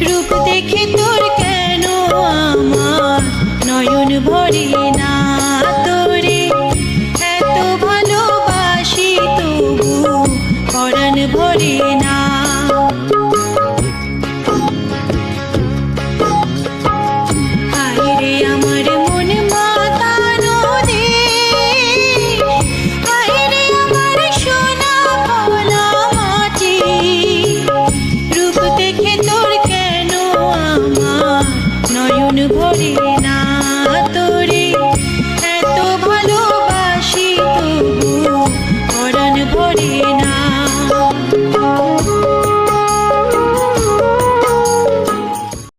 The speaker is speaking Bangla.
রূপ দেখে তোর কেন আমার নয়ন ভরে ভরে না।